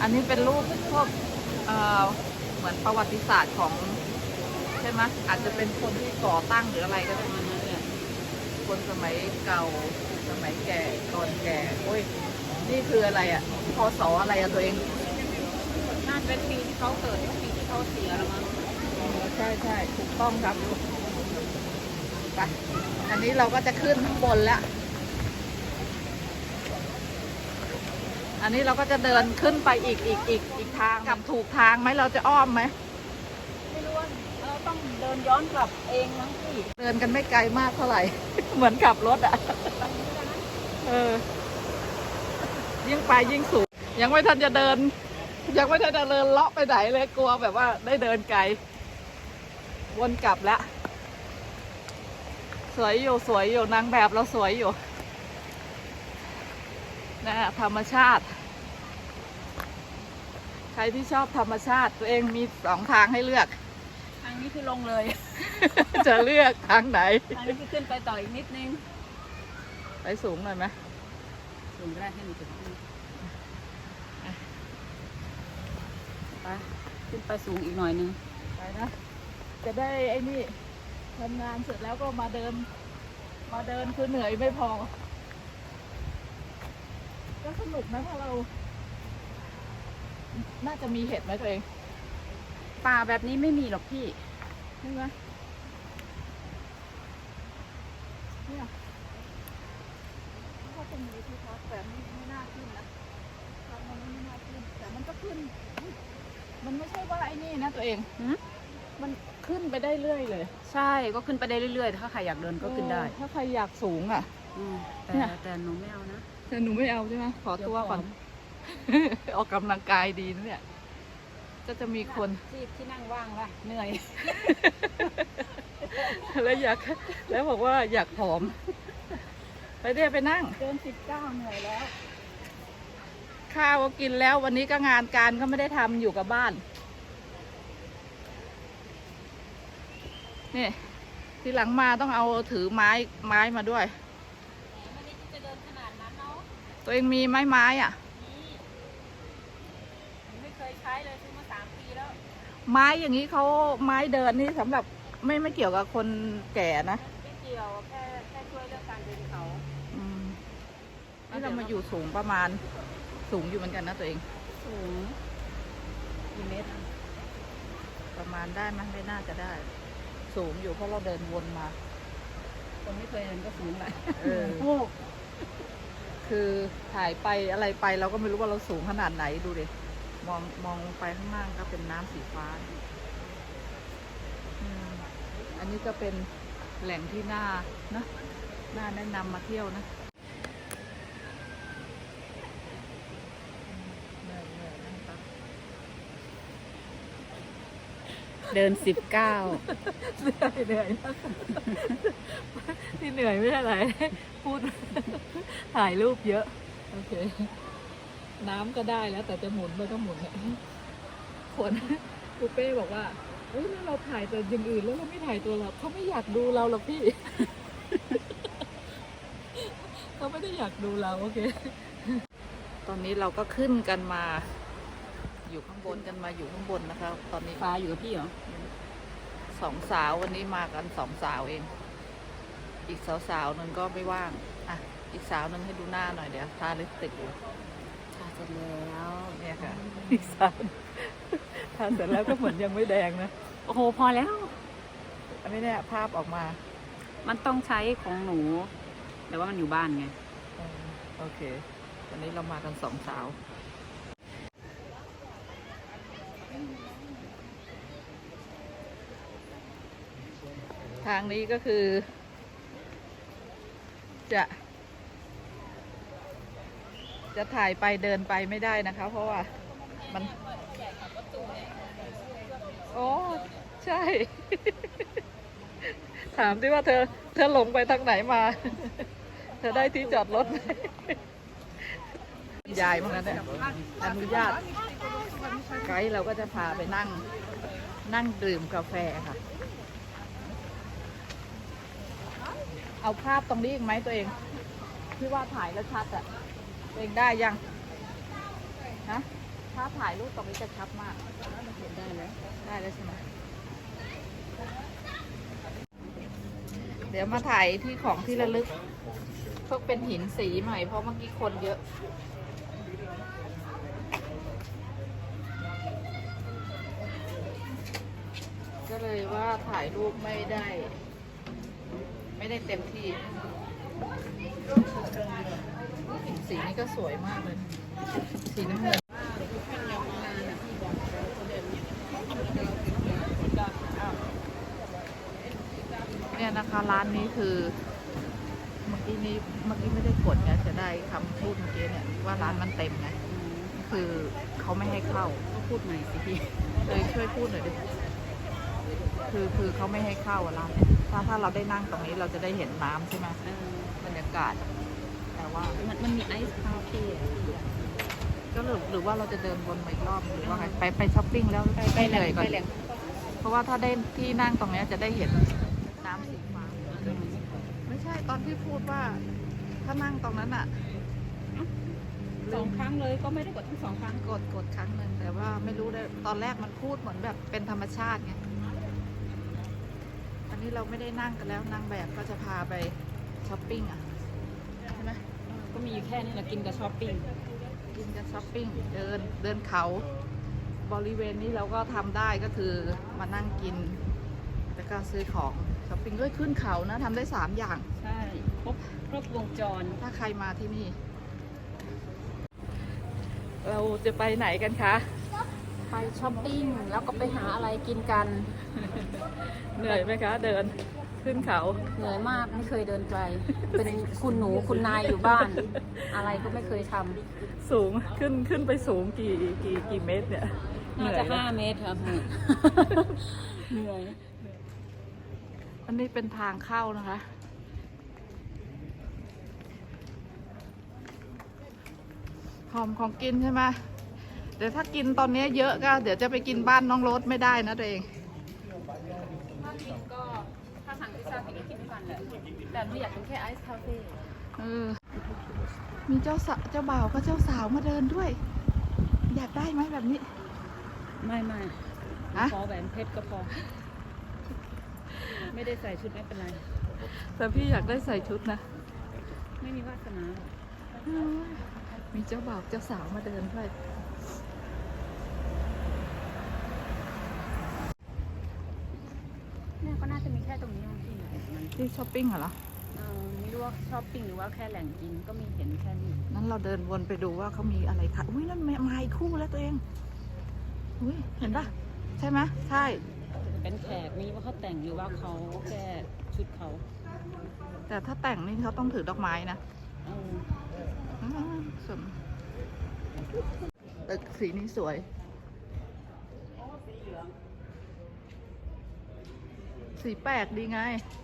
อันนี้เป็นรูปพวกเอ่อเหมือนประวัติศาสตร์ของใช่ไหมอาจจะเป็นคนที่ก่อตั้งหรืออะไรก็ได้นะเนี่ยคนสมัยเก่าสมัยแก่ก่อนแก่โอ้ยนี่คืออะไรอะพศอะไรอะตัวเองน่าจะเป็นปีที่เขาเกิดหรือปีที่เขาเสียแล้วมั้งอ๋อใช่ใช่ถูกต้องครับไปอันนี้เราก็จะขึ้นข้างบนแล้ว อันนี้เราก็จะเดินขึ้นไปอีกอีกอีกอีกทางกลับถูกทางไหมเราจะอ้อมไหมไม่รู้ว่าเราต้องเดินย้อนกลับเองมั้งพี่เดินกันไม่ไกลมากเท่าไหร่ เหมือนขับรถอะเออ ยิ่งไปยิ่งสูงยังไม่ทันจะเดิน ยังไม่ทันจะเดินเลาะไปไหนเลยกลัวแบบว่าได้เดินไกล วนกลับแล้วสวยอยู่สวยอยู่นางแบบเราสวยอยู่นะธรรมชาติ ใครที่ชอบธรรมชาติตัวเองมีสองทางให้เลือก ทางนี้คือลงเลย จะเลือกทางไหน ทางนี้คือขึ้นไปต่ออีกนิดนึง ไปสูงหน่อยไหมสูงก็ได้ให้หนูถึงขึ้นไปขึ้นไปสูงอีกหน่อยนึง ไปนะ จะได้ไอ้นี่ทำงานเสร็จแล้วก็มาเดิน มาเดินคือเหนื่อยไม่พอ ก็สนุกนะถ้าเรา น่าจะมีเห็ดไหมตัวเองป่าแบบนี้ไม่มีหรอกพี่ใช่ไหมเนี่ยก็จะมีที่พักแต่ไม่ไม่น่าขึ้นนะทางมันไม่น่าขึ้น แต่มันก็ขึ้น มันไม่ใช่ว่าไอ้นี่นะตัวเอง หืมมันขึ้นไปได้เรื่อยเลยใช่ก็ขึ้นไปได้เรื่อยๆ ถ้าใครอยากเดินก็ขึ้นได้เออถ้าใครอยากสูงอะ อืมแต่เนี่ย แต่หนูไม่เอานะ แต่หนูไม่เอาใช่ไหมขอตัวก่อนอ อกกำลังกายดีนะเนี่ย ก็จะมีคนที่ที่นั่งว่างละเหนื่อย แล้วอยาก แล้วบอกว่าอยากผอม ไปเดี๋ยวไปนั่ง เดินสิบเก้าเหนื่อยแล้ว ข้าวก็กินแล้ววันนี้ก็งานการก็ไม่ได้ทำอยู่กับบ้าน นี่ ทีหลังมาต้องเอาถือไม้ไม้มาด้วยไม่ได้จะเดินขนาดนั้นเนาะตัวเองมีไม้ไม้อะ นี่หนูไม่เคยใช้เลยซื้อมาสามปีแล้ว ไม้อย่างนี้เขาไม้เดินนี่สำหรับไม่ไม่เกี่ยวกับคนแก่นะไม่เกี่ยวแค่แค่ช่วยเรื่องการเดินเขาอืมนี่เรามาอยู่สูงประมาณ สูงอยู่เหมือนกันนะตัวเอง สูงกี่เมตรอะประมาณได้ไหมไม่น่าจะได้ สูงอยู่เพราะเราเดินวนมา คนไม่เคยเดินก็สูงแหละเออคือถ่ายไปอะไรไปเราก็ไม่รู้ว่าเราสูงขนาดไหนดูดิ มองมองลงไปข้างล่างก็เป็นน้ำสีฟ้าอืมอันนี้ก็เป็นแหล่งที่น่านะน่าแนะนำมาเที่ยวนะเหนื่อยเหนื่อยนั่งพักเดินสิบเก้าเหนื่อยเหนื่อยนะที่เหนื่อยไม่ใช่อะไร พูดถ่ายรูปเยอะ โอเค น้ำก็ได้แล้วแต่จะหมุนมันก็หมุนอะคนปูเป้บอกว่าเฮ้ยแล้วเราถ่ายแต่อย่างอื่นแล้วเราไม่ถ่ายตัวเราเขาไม่อยากดูเราหรอกพี่เขาไม่ได้อยากดูเราโอเค ตอนนี้เราก็ขึ้นกันมา อยู่ข้างบนกันมาอยู่ข้างบนนะคะ ตอนนี้ฟ้าอยู่กับพี่เหรอสองสาววันนี้มากันสองสาวเอง อีกสาวสาวๆหนึ่งก็ไม่ว่าง อะ อีกสาวหนึ่งให้ดูหน้าหน่อยเดี๋ยวทาลิปสติกอยู่ค่ะ เสร็จแล้วเนี่ยค่ะอีกสาวทาเสร็จแล้วก็เหมือนยังไม่แดงนะ โอ้โหพอแล้ว อันนี้เนี่ยภาพออกมา มันต้องใช้ของหนู แต่ว่ามันอยู่บ้านไงเออโอเค วันนี้เรามากันสองสาวทางนี้ก็คือ จะ จะถ่ายไปเดินไปไม่ได้นะคะ เพราะว่ามัน โอ้ใช่ ถามที่ว่าเธอ เธอหลงไปทางไหนมา เธอได้ที่จอดรถไหมยายมั้งนั้นเนี่ยอนุญาตไกด์เราก็จะพาไปนั่ง นั่งดื่มกาแฟค่ะ เอาภาพตรงนี้อีกไหมตัวเอง ที่ว่าถ่ายแล้วชัดอะ เองได้ยังฮะภาถ่ายรูปตรงนี้จะชัดมากเห็นได้แล้วได้แล้วใช่ไหมเดี๋ยวมาถ่ายที่ของที่ระลึกพวกเป็นหินสีใหม่เพราะเมื่อกี้คนเยอะก็เลยว่าถ่ายรูปไม่ได้ ไม่ได้เต็มที่ สีนี่ก็สวยมากเลย สีน้ำเงินเนี่ยนะคะร้านนี้คือ เมื่อกี้นี้เมื่อกี้ไม่ได้กดไงจะได้คำพูดเมื่อกี้เนี่ยว่าร้านมันเต็มไงคือเขาไม่ให้เข้าก็พูดใหม่สิพี่เลยช่วยพูดหน่อยดิคือคือเขาไม่ให้เข้าอะร้านเนี่ยถ้าถ้าเราได้นั่งตรงนี้เราจะได้เห็นน้ำใช่ไหมเออบรรยากาศแต่ ว่ามันมันมีไอซ์คาเฟ่ก็หรือหรือว่าเราจะเดินวนมาอีกรอบหรือว่าไงไปไปช้อปปิ้งแล้วไปเหนื่อยก่อนไปแหล่งเพราะว่าถ้าได้ที่นั่งตรงเนี้ยจะได้เห็นน้ำสีฟ้าไม่ใช่ตอนที่พูดว่า ถ้านั่งตรงนั้นอะสองครั้งเลยก็ไม่ได้กดทั้งสองครั้งกดกดครั้งหนึ่งแต่ว่าไม่รู้ได้ตอนแรกมันพูดเหมือนแบบเป็นธรรมชาติไงอันนี้เราไม่ได้นั่งกันแล้วนางแบบก็จะพาไปช้อปปิ้งอะใช่ไหม ก็มีอยู่แค่นี้แหละกินกับช้อปปิ้งกินกันช้อปปิ้งเดินเดินเขา บริเวณนี้เราก็ทำได้ก็คือมานั่งกิน แล้วก็ซื้อของช้อปปิ้งด้วยขึ้นเขานะทำได้สามอย่าง ใช่ครบครบวงจรถ้าใครมาที่นี่ เราจะไปไหนกันคะ ไปช้อปปิ้งแล้วก็ไปหาอะไรกินกัน เหนื่อยไหมคะ เดิน ขึ้นเขา เหนื่อยมากไม่เคยเดินไกล เป็นคุณหนูคุณนายอยู่บ้าน อะไรก็ไม่เคยทสูงขึ้นขึ้นไปสูงกี่กี่กี่เมตรเนี่ยำน่าจะเหนื่ห้าอยไหมเมตรครับเหนื่อย อันนี้เป็นทางเข้านะคะ หอมของกินใช่ไหมเดี๋ยวถ้ากินตอนนี้เยอะก็ เดี๋ยวจะไปกินบ้านน้องโรสไม่ได้นะตัวเอง ถ้ากินก็ถ้าสั่งพิซซ่ากินก็กินทุก วันแหละแต่ไม่อยากกินแค่ไอซ์คาเฟ่เออ มีเจ้าสาวเจ้าบ่าวก็เจ้าสาวมาเดินด้วย อยากได้ไหมแบบนี้ ไม่ไม่ฮะขอแหวนเพชรก็พอ ไม่ได้ใส่ชุดไม่เป็นไร แต่พี่อยากได้ใส่ชุดนะไม่มีวาสนามีเจ้าบ่าวเจ้าสาวมาเดินด้วย เนี่ยก็น่าจะมีแค่ตรงนี้มั้ง ที่มันที่ช้อปปิ้งเหรอ เออไม่รู้ว่าช้อปปิ้งหรือว่าแค่แหล่งกินก็มีเห็นแค่นี้นั้นเราเดินวนไปดูว่าเขามีอะไรขายอุ้ยนั่นมามาอีกคู่แล้วตัวเอง อุ้ยเห็นปะใช่ไหมใช่ เป็นแขกนี่ว่าเขาแต่งหรือว่าเขาแค่ชุดเขาแต่ถ้าแต่งนี่เขาต้องถือดอกไม้นะเอออืมสวยตึกสีนี้สวย สีแปลกดีไงเ